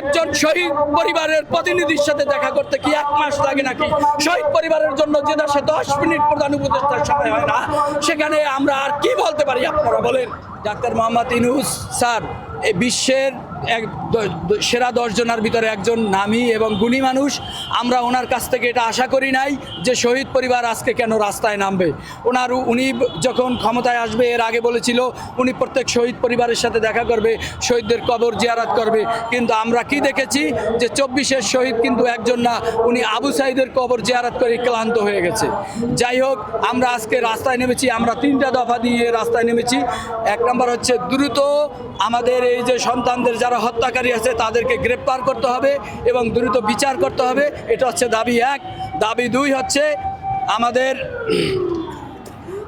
একজন শহীদ পরিবারের প্রতিনিধির সাথে দেখা করতে কি এক মাস লাগে নাকি? শহীদ পরিবারের জন্য যে দেশে দশ মিনিট প্রধান উপদেষ্টার সময় হয় না, সেখানে আমরা আর কি বলতে পারি আপনারা বলেন? ডাক্তার মোহাম্মদ ইনুস স্যার এই বিশ্বের এক সেরা দশজনের ভিতরে একজন নামি এবং গুণী মানুষ। আমরা ওনার কাছ থেকে এটা আশা করি নাই যে শহীদ পরিবার আজকে কেন রাস্তায় নামবে। ওনার উনি যখন ক্ষমতায় আসবে, এর আগে বলেছিল উনি প্রত্যেক শহীদ পরিবারের সাথে দেখা করবে, শহীদদের কবর জিয়ারাত করবে। কিন্তু আমরা কি দেখেছি যে চব্বিশের শহীদ কিন্তু একজন না, উনি আবু সাইদের কবর জিয়ারাত করে ক্লান্ত হয়ে গেছে। যাই হোক, আমরা আজকে রাস্তায় নেমেছি, আমরা তিনটা দফা দিয়ে রাস্তায় নেমেছি। এক নম্বর হচ্ছে দ্রুত আমাদের এই যে সন্তানদের যারা হত্যাকারী আছে তাদেরকে গ্রেপ্তার করতে হবে এবং দ্রুত বিচার করতে হবে। এটা হচ্ছে দাবি এক। দাবি দুই হচ্ছে আমাদের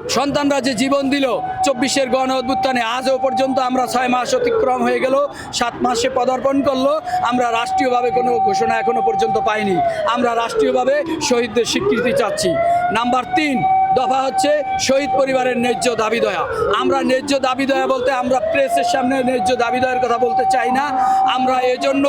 সন্তানরা যে জীবন দিল চব্বিশের গণ অভ্যুত্থানে, আজও পর্যন্ত আমরা ছয় মাস অতিক্রম হয়ে গেল, সাত মাসে পদার্পণ করল। আমরা রাষ্ট্রীয়ভাবে কোনো ঘোষণা এখনও পর্যন্ত পাইনি। আমরা রাষ্ট্রীয়ভাবে শহীদদের স্বীকৃতি চাচ্ছি। নাম্বার তিন দফা হচ্ছে শহীদ পরিবারের ন্যায্য দাবি দয়া। আমরা ন্যায্য দাবি দয়া বলতে আমরা প্রেসের সামনে ন্যায্য দাবি দয়ার কথা বলতে চাই না। আমরা এজন্য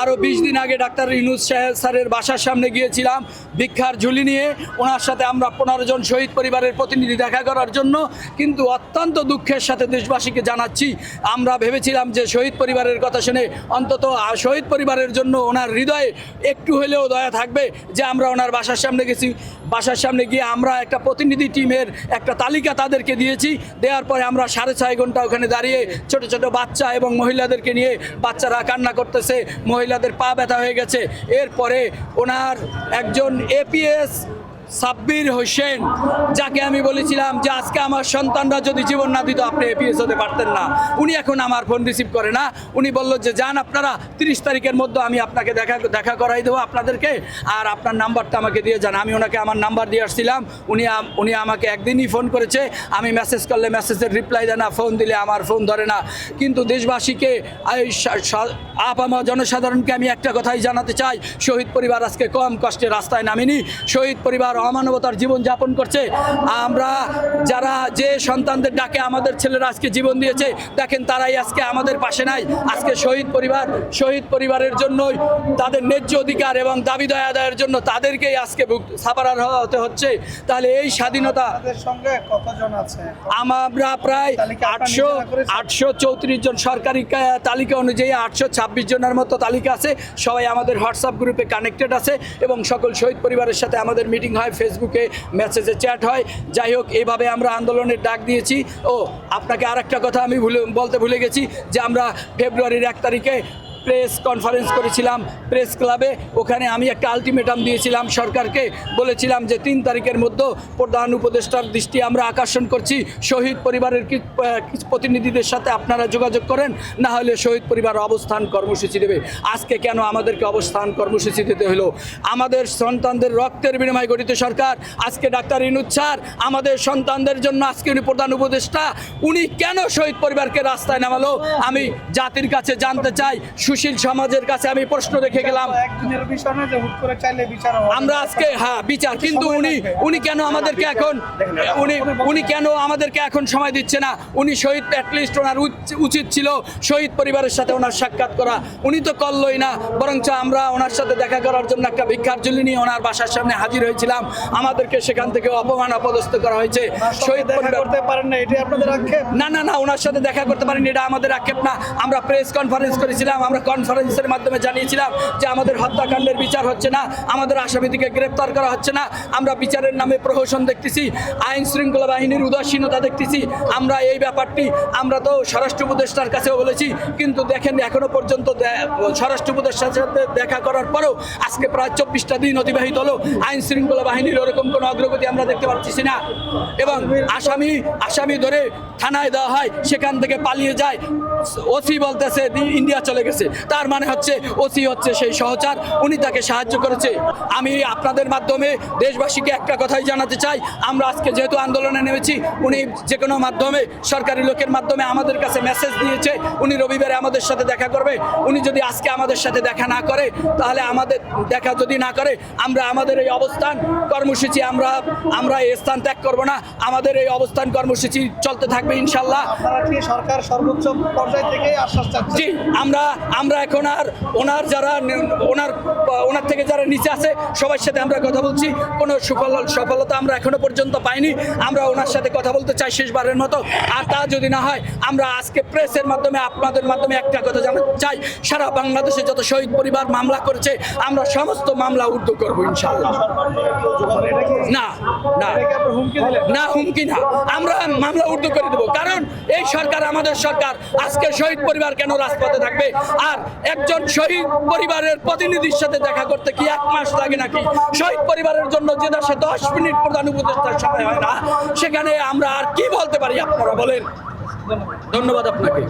আরও বিশ দিন আগে ডাক্তার ইনুস সাহেব স্যারের বাসার সামনে গিয়েছিলাম ভিক্ষার ঝুলি নিয়ে। ওনার সাথে আমরা পনেরো জন শহীদ পরিবারের প্রতিনিধি দেখা করার জন্য। কিন্তু অত্যন্ত দুঃখের সাথে দেশবাসীকে জানাচ্ছি, আমরা ভেবেছিলাম যে শহীদ পরিবারের কথা শুনে অন্তত শহীদ পরিবারের জন্য ওনার হৃদয়ে একটু হলেও দয়া থাকবে যে আমরা ওনার বাসার সামনে গেছি। বাসার সামনে গিয়ে আমরা একটা প্রতিনিধি টিমের একটা তালিকা তাদেরকে দিয়েছি। দেওয়ার পরে আমরা সাড়ে ছয় ঘণ্টা ওখানে দাঁড়িয়ে ছোট ছোট বাচ্চা এবং মহিলাদেরকে নিয়ে বাচ্চারা কান্না করতেছে, মহিলাদের পা ব্যথা হয়ে গেছে। এরপরে ওনার একজন এপিএস সাব্বির হোসেন, যাকে আমি বলেছিলাম যে আজকে আমার সন্তানরা যদি জীবন না দিত, আপনি এপিএস হতে পারতেন না। উনি এখন আমার ফোন রিসিভ করে না। উনি বলল যে, যান আপনারা, তিরিশ তারিখের মধ্যে আমি আপনাকে দেখা দেখা করাই দেবো আপনাদেরকে। আর আপনার নাম্বারটা আমাকে দিয়ে যান। আমি ওনাকে আমার নাম্বার দিয়ে আসছিলাম। উনি উনি আমাকে একদিনই ফোন করেছে। আমি মেসেজ করলে মেসেজের রিপ্লাই দেয় না ফোন দিলে আমার ফোন ধরে না। কিন্তু দেশবাসীকে সা- সা- জনসাধারণকে আমি একটা কথাই জানাতে চাই। শহীদ পরিবার আজকে কম কষ্টে রাস্তায় নামিনি। শহীদ পরিবার অমানবতার জীবন যাপন করছে। আমরা যারা যে সন্তানদের ডাকে আমাদের ছেলেরা আজকে জীবন দিয়েছে দেখেন তারাই আজকে আমাদের পাশে নাই। আজকে শহীদ পরিবার শহীদ পরিবারের জন্যই তাদের ন্যায্য অধিকার এবং দাবি দয়া আদায়ের জন্য তাদেরকেই আজকে সাপারার হতে হচ্ছে। তাহলে এই স্বাধীনতা সঙ্গে কতজন আছে? আমরা প্রায় আটশো আটশো চৌত্রিশ জন সরকারি তালিকা অনুযায়ী আটশো ছাব্বিশ জনের মতো তালিকা আছে। সবাই আমাদের হোয়াটসঅ্যাপ গ্রুপে কানেক্টেড আছে এবং সকল শহীদ পরিবারের সাথে আমাদের মিটিং হয়। ফেসবুকে মেসেজে চ্যাট হয়। যাই হোক এইভাবে আমরা আন্দোলনের ডাক দিয়েছি। ও, আপনাকে আরেকটা কথা আমি ভুলে, বলতে ভুলে গেছি যে আমরা ফেব্রুয়ারির এক তারিখে প্রেস কনফারেন্স করেছিলাম প্রেস ক্লাবে। ওখানে আমি একটা আলটিমেটাম দিয়েছিলাম সরকারকে। বলেছিলাম যে তিন তারিখের মধ্যে প্রধান উপদেষ্টার দৃষ্টি আমরা আকর্ষণ করছি। শহীদ পরিবারের প্রতিনিধিদের সাথে আপনারা যোগাযোগ করেন, না হলে শহীদ পরিবার অবস্থান কর্মসূচি দেবে। আজকে কেন আমাদেরকে অবস্থান কর্মসূচি দিতে হলো? আমাদের সন্তানদের রক্তের বিনিময়ে গঠিত সরকার, আজকে ডাক্তার ইনুচ্ছার আমাদের সন্তানদের জন্য আজকে উনি প্রধান উপদেষ্টা, উনি কেন শহীদ পরিবারকে রাস্তায় নামালো? আমি জাতির কাছে জানতে চাই সুশীল সমাজের কাছে আমি প্রশ্ন রেখে গেলাম। আমরা আজকে হ্যাঁ বিচার। কিন্তু উনি উনি কেন আমাদেরকে এখন উনি উনি কেন আমাদেরকে এখন সময় দিচ্ছে না? উনি শহীদ অ্যাটলিস্ট ওনার উচ- উচিত ছিল শহীদ পরিবারের সাথে ওনার সাক্ষাৎ করা। উনি তো করলই না। বরঞ্চ আমরা ওনার সাথে দেখা করার জন্য একটা ভিক্ষার ঝুলি নিয়ে ওনার বাসার সামনে হাজির হয়েছিলাম। আমাদেরকে সেখান থেকে অপমান অপদস্থ করা হয়েছে। শহীদ করতে পারেন না এটাই আপনাদের আক্ষেপ? না না না ওনার সাথে দেখা করতে পারেন এটা আমাদের আক্ষেপ না। আমরা প্রেস কনফারেন্স করেছিলাম আমরা কনফারেন্সের মাধ্যমে জানিয়েছিলাম যে আমাদের হত্যাকাণ্ডের বিচার হচ্ছে না, আমাদের আসামিদিকে গ্রেপ্তার করা হচ্ছে না, আমরা বিচারের নামে প্রহসন দেখতেছি, আইন শৃঙ্খলা বাহিনীর উদাসীনতা দেখতেছি, আমরা এই ব্যাপারটি, আমরা তো স্বরাষ্ট্র উপদেষ্টার কাছেও বলেছি, কিন্তু দেখেন এখনও পর্যন্ত স্বরাষ্ট্র উপদেষ্টার সাথে দেখা করার পরেও আজকে প্রায় চব্বিশটা দিন অতিবাহিত হলো, আইন শৃঙ্খলা বাহিনীর ওরকম কোনো অগ্রগতি আমরা দেখতে পাচ্ছি না। এবং আসামি আসামি ধরে থানায় দেওয়া হয়, সেখান থেকে পালিয়ে যায় ওসি বলতেছে ইন্ডিয়া চলে গেছে। তার মানে হচ্ছে, ওসি হচ্ছে সেই সহচার, উনি তাকে সাহায্য করেছে। আমি আপনাদের মাধ্যমে দেশবাসীকে একটা কথাই জানাতে চাই, আমরা আজকে যেহেতু আন্দোলনে নেমেছি, উনি যে কোনো মাধ্যমে, সরকারি লোকের মাধ্যমে আমাদের কাছে মেসেজ দিয়েছে, উনি রবিবারে আমাদের সাথে দেখা করবে। উনি যদি আজকে আমাদের সাথে দেখা না করে, তাহলে আমাদের দেখা যদি না করে, আমরা আমাদের এই অবস্থান কর্মসূচি, আমরা আমরা এই স্থান ত্যাগ করব না। আমাদের এই অবস্থান কর্মসূচি চলতে থাকবে ইনশাল্লাহ। সরকার সর্বোচ্চ পর্যায় থেকে আশ্বাস চাচ্ছেন। জি, আমরা আমরা এখন আর ওনার যারা ওনার ওনার থেকে যারা নিচে আছে, সবার সাথে আমরা কথা বলছি। কোনো সুফল সফলতা আমরা এখনও পর্যন্ত পাইনি। আমরা ওনার সাথে কথা বলতে চাই শেষবারের মতো। আর তা যদি না হয়, আমরা আজকে প্রেসের মাধ্যমে, আপনাদের মাধ্যমে একটা কথা জানাতে চাই। সারা বাংলাদেশে যত শহীদ পরিবার মামলা করেছে, আমরা সমস্ত মামলা উর্দু করব ইনশাল্লাহ না না না, হুমকি না। আমরা মামলা উর্দু করে দেবো। কারণ এই সরকার আমাদের সরকার। আজকে শহীদ পরিবার কেন রাজপথে থাকবে? আর একজন শহীদ পরিবারের প্রতিনিধির সাথে দেখা করতে কি এক মাস লাগে নাকি? শহীদ পরিবারের জন্য যে দেশে দশ মিনিট প্রধান উপদেষ্টার সময় হয় না, সেখানে আমরা আর কি বলতে পারি আপনারা বলেন? ধন্যবাদ আপনাকে।